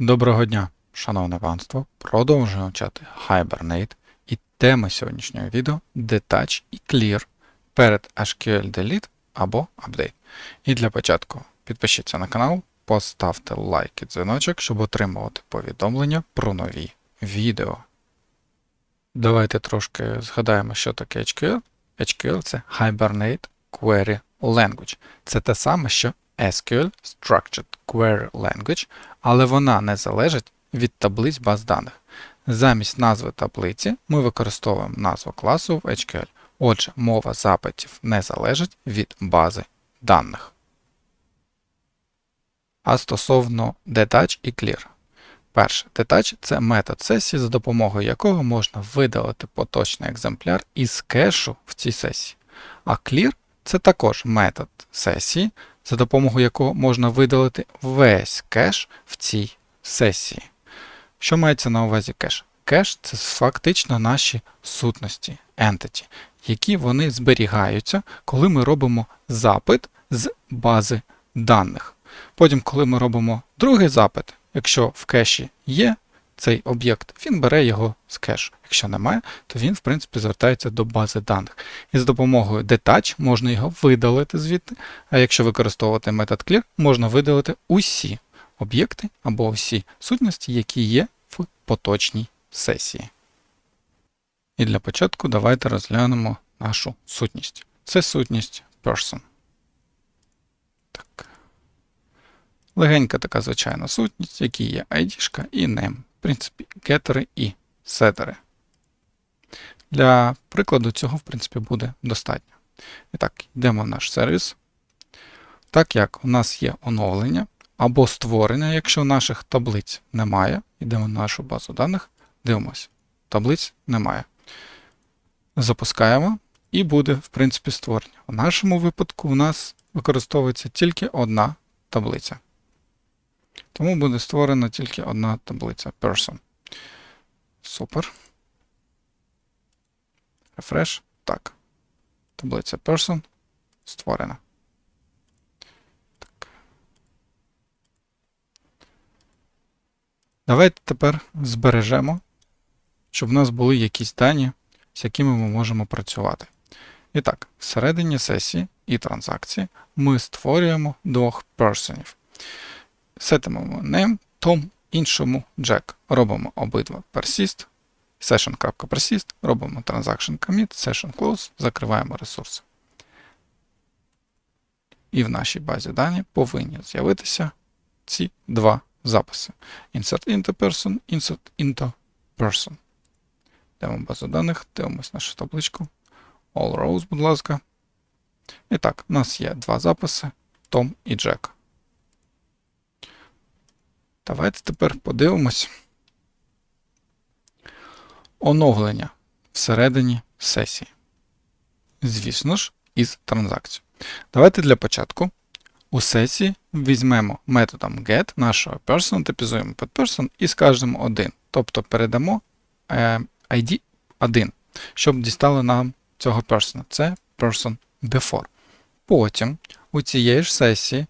Доброго дня, шановне панство. Продовжуємо вчати Hibernate і тема сьогоднішнього відео Detach і Clear перед HQL Delete або Update. І для початку підпишіться на канал, поставте лайк і дзвіночок, щоб отримувати повідомлення про нові відео. Давайте трошки згадаємо, що таке HQL. HQL це Hibernate Query Language. Це те саме, що SQL Structured Query Language, але вона не залежить від таблиць баз даних. Замість назви таблиці ми використовуємо назву класу в HQL. Отже, мова запитів не залежить від бази даних. А стосовно detach і clear. Перше, detach – це метод сесії, за допомогою якого можна видалити поточний екземпляр із кешу в цій сесії. А clear – це також метод сесії, за допомогою якого можна видалити весь кеш в цій сесії. Що мається на увазі кеш? Кеш це фактично наші сутності, entity, які вони зберігаються, коли ми робимо запит з бази даних. Потім, коли ми робимо другий запит, якщо в кеші є цей об'єкт, він бере його з кешу. Якщо немає, то він, в принципі, звертається до бази даних. І з допомогою detach можна його видалити звідти, а якщо використовувати метод clear, можна видалити усі об'єкти або усі сутності, які є в поточній сесії. І для початку давайте розглянемо нашу сутність. Це сутність person. Так. Легенька така звичайна сутність, якій є ID і name. В принципі, гетери і сетери. Для прикладу цього, в принципі, буде достатньо. І так, йдемо в наш сервіс. Так як у нас є оновлення або створення, якщо наших таблиць немає, йдемо на нашу базу даних, дивимося. Таблиць немає. Запускаємо і буде, в принципі, створення. У нашому випадку у нас використовується тільки одна таблиця. Тому буде створена тільки одна таблиця person. Супер. Refresh. Так. Таблиця person створена. Так. Давайте тепер збережемо, щоб в нас були якісь дані, з якими ми можемо працювати. І так, всередині сесії і транзакції ми створюємо двох персонів. Сетимемо name, Tom, іншому Jack. Робимо обидва persist, session.persist, робимо transaction commit, session close, закриваємо ресурси. І в нашій базі дані повинні з'явитися ці два записи. Insert into person, insert into person. Йдемо в базу даних, дивимось нашу табличку. All rows, будь ласка. І так, у нас є два записи Tom і Jack. Давайте тепер подивимось оновлення всередині сесії. Звісно ж, із транзакцією. Давайте для початку у сесії візьмемо методом get нашого person, типізуємо під person і скажемо 1. Тобто передамо е, ID 1, щоб дістали нам цього person. Це person before. Потім у цієї ж сесії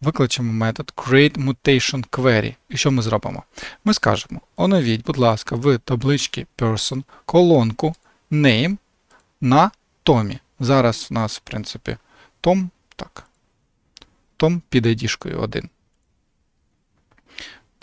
викличемо метод createMutationQuery. І що ми зробимо? Ми скажемо: оновіть, будь ласка, в табличці person колонку name на Tomі. Зараз у нас, в принципі, Tom, так. Tom під ID 1.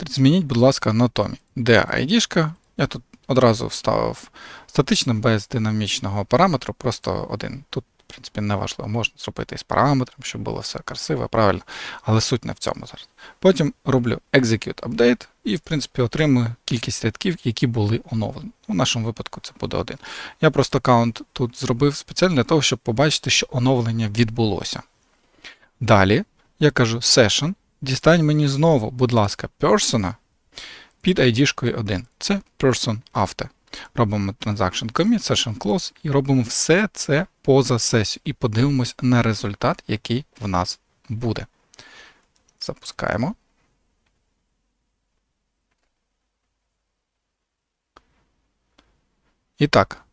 Змініть, будь ласка, на Tomі. Де ID? Я тут одразу вставив статичним без динамічного параметру, просто один. Тут в принципі, не важливо, можна зробити із параметром, щоб було все красиво, правильно, але суть не в цьому зараз. Потім роблю execute update і, в принципі, отримую кількість рядків, які були оновлені. У нашому випадку це буде один. Я просто аккаунт тут зробив спеціально для того, щоб побачити, що оновлення відбулося. Далі я кажу session, дістань мені знову, будь ласка, persona під ID 1. Це person after. Робимо transaction commit, session close і робимо все це поза сесію. І подивимось на результат, який в нас буде. Запускаємо. І так,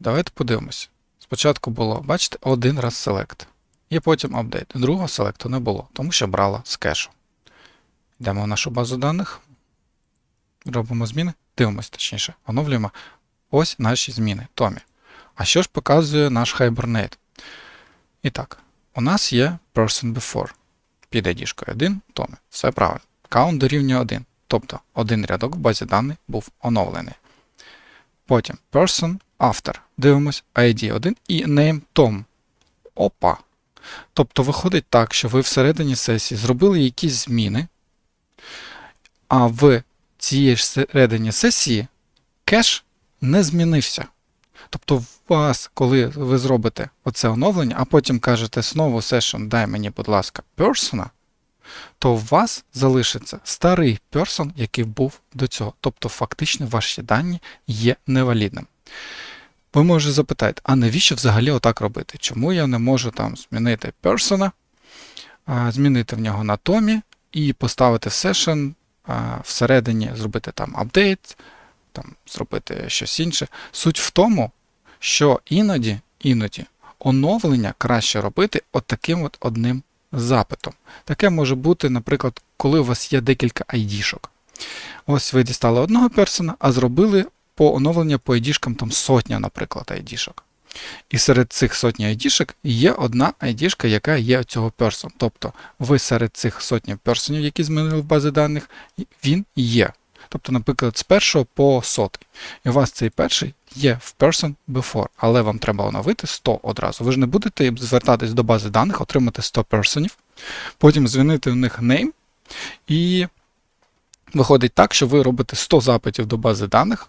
давайте подивимось. Спочатку було, бачите, один раз select. І потім апдейт. Другого селекту не було, тому що брала з кешу. Йдемо в нашу базу даних. робимо зміни, дивимося точніше, оновлюємо ось наші зміни Томі. А що ж показує наш Hibernate? І так, у нас є person before. Під ID 1 Томі. Все правильно. Count дорівнює 1. Тобто один рядок в базі даних був оновлений. Потім person after. Дивимось ID 1 і name Tom. Опа. Тобто виходить так, що ви всередині сесії зробили якісь зміни, а в цієї ж середині сесії кеш не змінився. Тобто, вас, коли ви зробите оце оновлення, а потім кажете знову session, дай мені, будь ласка, persona, то у вас залишиться старий person, який був до цього. Тобто, фактично, ваші дані є невалідним. Ви можете запитати, а навіщо взагалі отак робити? Чому я не можу там змінити persona, а, змінити в нього на Tomі і поставити в session, всередині зробити там апдейт, там, зробити щось інше. Суть в тому, що іноді, іноді оновлення краще робити от таким от одним запитом. Таке може бути, наприклад, коли у вас є декілька ID-шок. Ось ви дістали одного персона, а зробили по оновлення по ID-шкам там сотня, наприклад, ID-шок. І серед цих сотні ID-шок є одна ID-шка, яка є цього персон. Тобто ви серед цих сотні персонів, які змінили в бази даних, він є. Тобто, наприклад, з першого по сотий. І у вас цей перший є в person before, але вам треба оновити 100 одразу. Ви ж не будете звертатись до бази даних, отримати 100 персонів, потім змінити в них name, і виходить так, що ви робите 100 запитів до бази даних,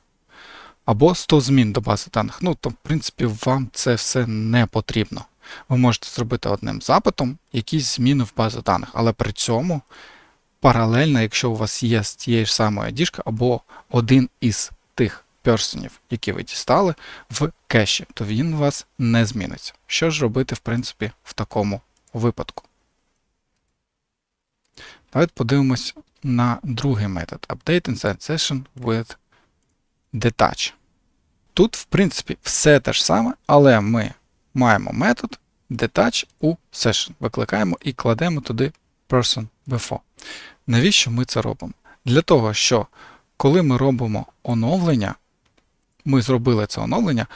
або 100 змін до бази даних. Ну, то, в принципі, вам це все не потрібно. Ви можете зробити одним запитом якісь зміни в базу даних, але при цьому паралельно, якщо у вас є тієї ж самої ID, або один із тих персонів, які ви дістали, в кеші, то він у вас не зміниться. Що ж робити, в принципі, в такому випадку? Давайте подивимось на другий метод Update Inside Session with Detach. Тут, в принципі, все те ж саме, але ми маємо метод Detach у Session. Викликаємо і кладемо туди person before. Навіщо ми це робимо? Для того, що коли ми робимо оновлення, ми зробили це оновлення,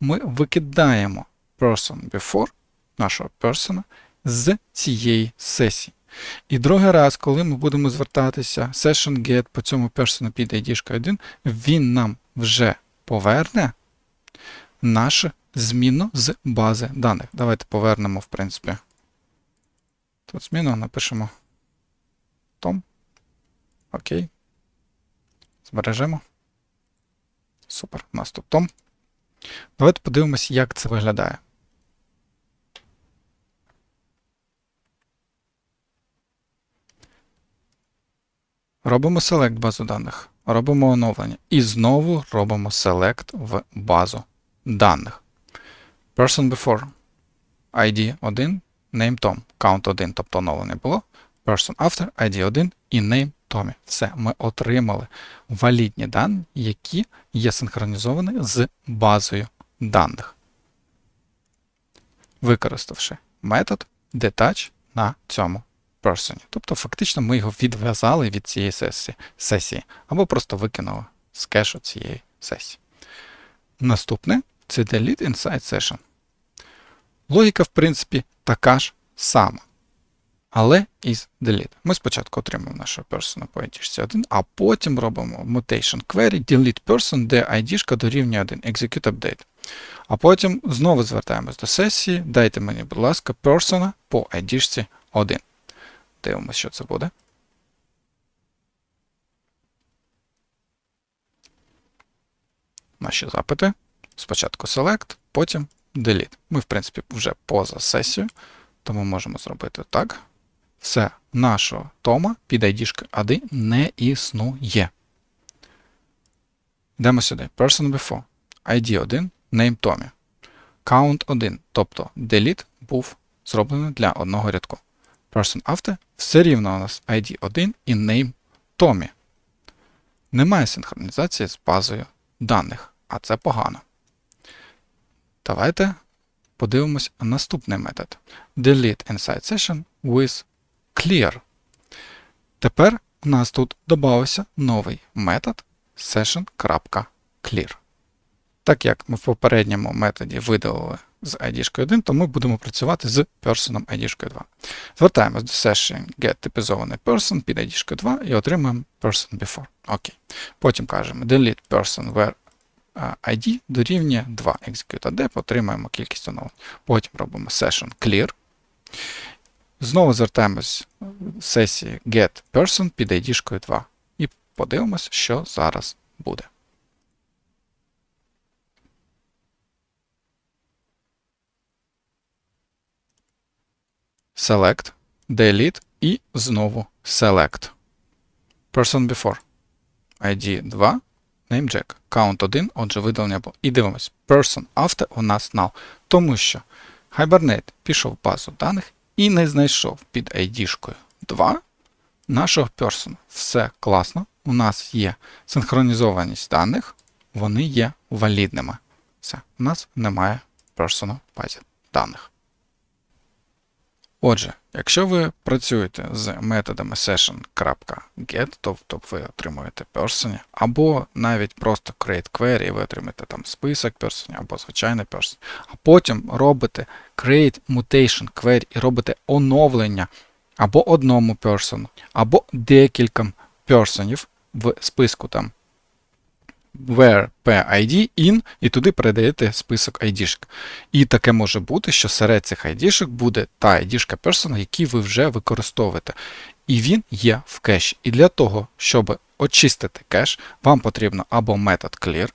ми викидаємо person before нашого persona з цієї сесії. І другий раз, коли ми будемо звертатися session get по цьому person під ID 1, він нам вже поверне нашу зміну з бази даних. Давайте повернемо, в принципі. Тут зміну напишемо Том. Окей. Збережемо. Супер. У нас тут Том. Давайте подивимось, як це виглядає. Робимо Select базу даних. Робимо оновлення. І знову робимо Select в базу даних. Person before. ID 1, name Tom. Count 1, тобто оновлення було. Person after, ID 1 і name Tommy. Все, ми отримали валідні дані, які є синхронізовані з базою даних. Використавши метод detach на цьому person. Тобто, фактично, ми його відв'язали від цієї сесії, або просто викинули з кешу цієї сесії. Наступне це delete inside session. Логіка, в принципі, така ж сама. Але із delete. Ми спочатку отримаємо нашого persona по ID 1, а потім робимо mutation query delete person, де ID дорівнює 1, execute update. А потім знову звертаємось до сесії. Дайте мені, будь ласка, persona по ID 1. Дивимося, що це буде. Наші запити. Спочатку select, потім delete. Ми, в принципі, вже поза сесією, тому можемо зробити так. Все, нашого Тома під ID 1 не існує. Йдемо сюди. Person before. ID 1, name Tommy. Count 1, тобто delete був зроблений для одного рядку. Person after все рівно у нас ID 1 і name Tommy. Немає синхронізації з базою даних, а це погано. Давайте подивимось наступний метод. Delete inside session with clear. Тепер у нас тут додався новий метод session.clear. Так як ми в попередньому методі видалили з ID 1, то ми будемо працювати з person ID 2. Звертаємось до session get типізований person під ID 2 і отримуємо person before. Окей. Потім кажемо delete person where ID дорівнює 2 execute add, отримаємо кількість оновлень. Потім робимо session clear. Знову звертаємось в сесії get person під ID 2 і подивимось, що зараз буде. Select, delete і знову select. Person before. ID 2, namejack. Count 1, отже, видалення було. І дивимось. Person after у нас null. Тому що Hibernate пішов в базу даних і не знайшов під ID 2 нашого person. Все класно. У нас є синхронізованість даних, вони є валідними. Все, у нас немає person в базі даних. Отже, якщо ви працюєте з методами session.get, тобто ви отримуєте person, або навіть просто create query, і ви отримаєте там список person, або звичайний person, а потім робите create mutation query і робите оновлення або одному person, або декільком персонів в списку там where PID in, і туди передаєте список ID-шок. І таке може бути, що серед цих ID-шок буде та ID-шка persona, який ви вже використовуєте. І він є в кеші. І для того, щоб очистити кеш, вам потрібно або метод clear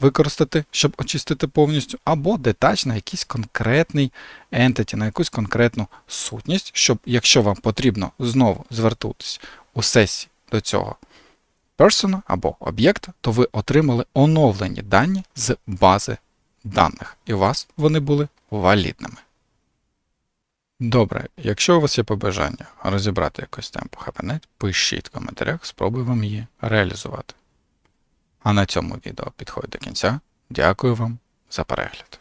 використати, щоб очистити повністю, або detach на якийсь конкретний entity, на якусь конкретну сутність, щоб, якщо вам потрібно знову звертатись у сесії до цього persona або об'єкта, то ви отримали оновлені дані з бази даних, і у вас вони були валідними. Добре, якщо у вас є побажання розібрати якусь тему по пишіть в коментарях, спробуємо її реалізувати. А на цьому відео підходить до кінця. Дякую вам за перегляд.